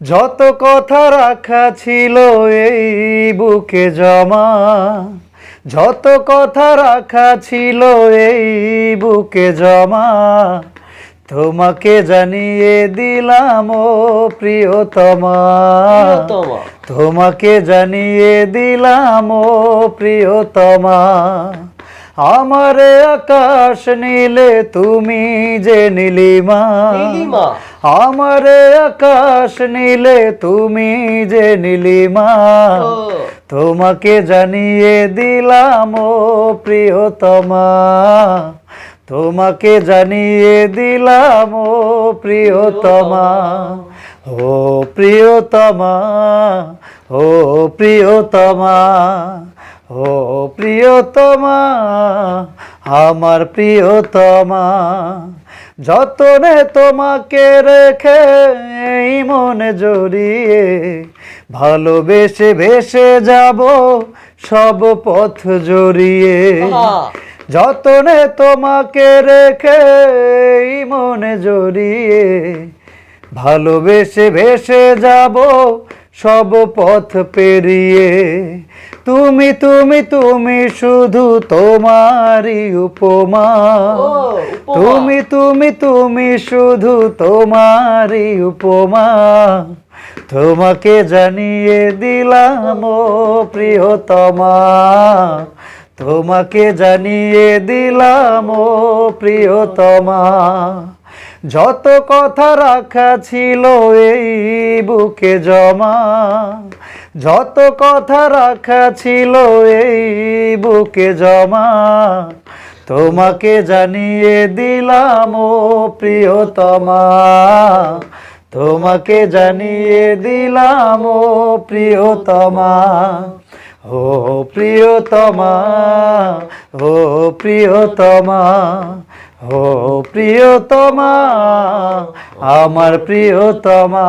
যত কথা রাখা ছিল এই বুকে জমা যত কথা রাখা ছিল এই বুকে জমা তোমাকে জানিয়ে দিলাম ও প্রিয়তমা। তোমাকে জানিয়ে দিলাম ও প্রিয়তমা। আমার আকাশ নীলে তুমি যে নীলিমা। আমার আকাশ নীলে তুমি যে নীলিমা। তোমাকে জানিয়ে দিলাম ও প্রিয়তমা। তোমাকে জানিয়ে দিলাম ও প্রিয়তমা। ও প্রিয়তমা ও প্রিয়তমা। ও প্রিয়তমা আমার প্রিয়তমা যতনে তোমাকে রেখে এই মনে জড়িয়ে ভালোবেসে ভেসে যাব সব পথ জড়িয়ে। যতনে তোমাকে রেখে এই মনে জড়িয়ে ভালোবেসে ভেসে যাব সব পথ পেরিয়ে। তুমি তুমি তুমি শুধু তোমারই উপমা। তুমি তুমি তুমি শুধু তোমারই উপমা। তোমাকে জানিয়ে দিলাম ও প্রিয়তমা। তোমাকে জানিয়ে দিলাম ও প্রিয়তমা। যত কথা রাখা ছিল এই বুকে জমা। যত কথা রাখা ছিল এই বুকে জমা। তোমাকে জানিয়ে দিলাম, ও প্রিয়তমা। তোমাকে জানিয়ে দিলাম, ও প্রিয়তমা। ও প্রিয়তমা ও প্রিয়তমা। ও প্রিয়তমা আমার প্রিয়তমা।